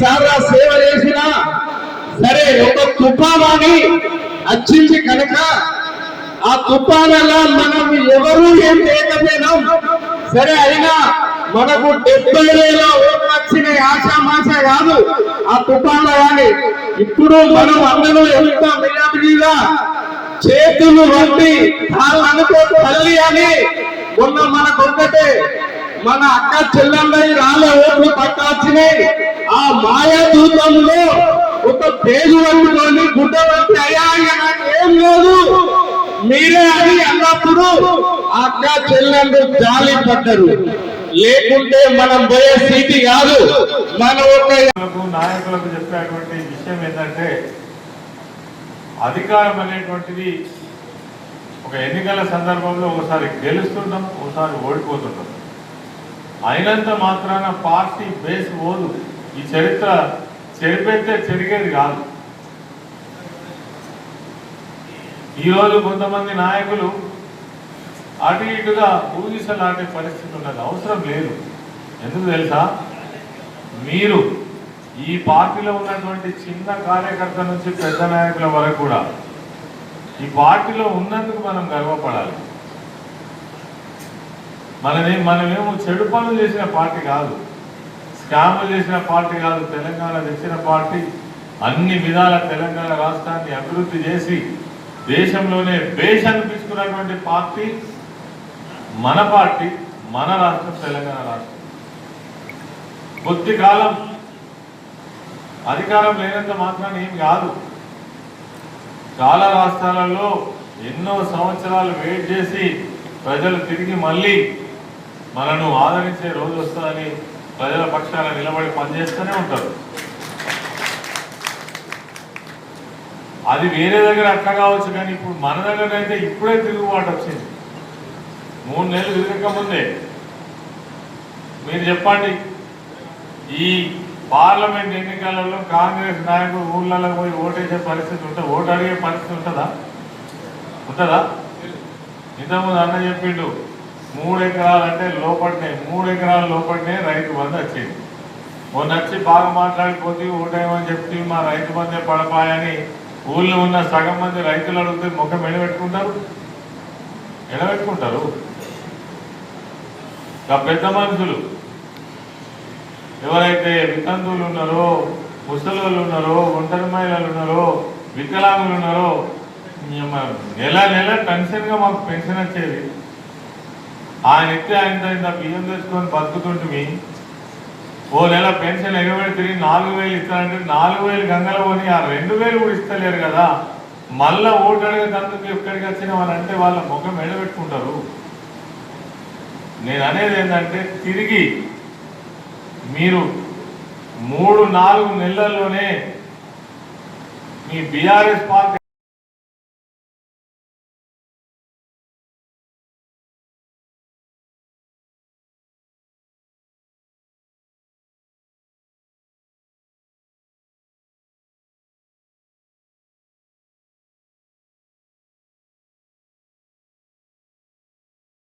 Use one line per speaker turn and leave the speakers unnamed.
చాలా సేవ చేసినా సరే ఒక తుఫానాన్ని అర్చించి కనుక ఆ తుఫానలా మనం ఎవరు ఏం చేయకపోయినాం సరే అయినా మనకు డెబ్బై వేల ఓట్లు వచ్చిన ఆశామాష కాదు. ఆ తుఫాన్ల కానీ ఇప్పుడు మనం అందరూ ఎంత మెజార్టీగా చేతులు వండి వాళ్ళు అనుకో తల్లి అని మొన్న మనకొక్కటే మన అక్క చెల్లెమ్మై రాళ్ళ ఓట్లు పట్టాల్సినాయి ఆ మాయా దూతంలో ఒక పేరు వండుకొని గుడ్డ వంటి అయ్యా ఏం లేదు. మీరే అని అన్నప్పుడు అక్క చెల్లెళ్ళు జాలి పడ్డరు. లేకుంటే మనం పోయే స్థితి కాదు. మన ఒక
నాయకులకు నాయకులకు చెప్పేటువంటి విషయం ఏంటంటే అధికారం అనేటువంటిది ఒక ఎన్నికల సందర్భంలో ఒకసారి గెలుస్తుంటాం ఒకసారి ఓడిపోతుంటాం. అయినంత మాత్రాన పార్టీ బేస్ పోదు ఈ చరిత్ర చెరిపెడితే చెరిగేది కాదు. ఈరోజు కొంతమంది నాయకులు అటు ఇటుగా ఊగిసలాంటి పరిస్థితి ఉన్నది. అవసరం లేదు. ఎందుకు తెలుసా? మీరు ఈ పార్టీలో ఉన్నటువంటి చిన్న కార్యకర్త నుంచి పెద్ద నాయకుల వరకు కూడా ఈ పార్టీలో ఉన్నందుకు మనం గర్వపడాలి. మనమే మనమేమో చెడు పనులు చేసిన పార్టీ కాదు. స్కామ్లు చేసిన పార్టీ కాదు తెలంగాణ తెచ్చిన పార్టీ. అన్ని విధాల తెలంగాణ రాష్ట్రాన్ని అభివృద్ధి చేసి దేశంలోనే బేష్ అనిపించుకున్నటువంటి పార్టీ మన పార్టీ మన రాష్ట్రం తెలంగాణ రాష్ట్రం. కొద్ది కాలం అధికారం లేనంత మాత్రాన్ని ఏం కాదు. చాలా రాష్ట్రాలలో ఎన్నో సంవత్సరాలు వెయిట్ చేసి ప్రజలు తిరిగి మళ్ళీ మనను ఆదరించే రోజు వస్తుందని ప్రజల పక్షాన నిలబడి పనిచేస్తూనే ఉంటారు. అది వేరే దగ్గర అట్లా కావచ్చు కానీ ఇప్పుడు మన దగ్గర అయితే ఇప్పుడే తిరుగుబాటు వచ్చింది. మూడు నెలలు తిరగక ముందే మీరు చెప్పండి ఈ పార్లమెంట్ ఎన్నికలలో కాంగ్రెస్ నాయకులు ఊళ్ళలో పోయి ఓటేసే పరిస్థితి ఉంటుంది ఓటు అడిగే పరిస్థితి ఉంటుందా? ఉంటుందా? ఇంతకుముందు అన్న చెప్పిండు మూడు ఎకరాలు అంటే లోపడినే మూడు ఎకరాల లోపడినే రైతు బంధు వచ్చింది. మొన్న వచ్చి బాగా మాట్లాడిపోతే ఓటేమని చెప్తే మా రైతు బంధే పడపాయని ఊళ్ళో ఉన్న సగం మంది రైతులు అడిగితే ముఖం ఎడబెట్టుకుంటారు? ఎడబెట్టుకుంటారు? పెద్ద మనుషులు. ఎవరైతే వితంతువులు ఉన్నారో ముసలోళ్ళు ఉన్నారో ఒంటరి మహిళలు ఉన్నారో వికలాంగులు ఉన్నారో నెల నెల టెన్షన్గా మాకు పెన్షన్ వచ్చేది. ఆయన ఇస్తే ఆయన ఇంత బియ్యం తెచ్చుకొని బతుకుతుంటే ఓ నెల పెన్షన్ ఎగబడి తిరిగి నాలుగు వేలు ఇస్తారంటే నాలుగు వేలు గంగల పోని ఆ రెండు వేలు కూడా ఇస్తలేరు కదా. మళ్ళా ఓటు అడిగేటందుకు ఎక్కడికి వచ్చిన వాళ్ళంటే వాళ్ళ ముఖం ఎడబెట్టుకుంటారు. నేను అనేది ఏంటంటే తిరిగి మీరు మూడు నాలుగు నెలల్లోనే మీ బీఆర్ఎస్ పార్టీ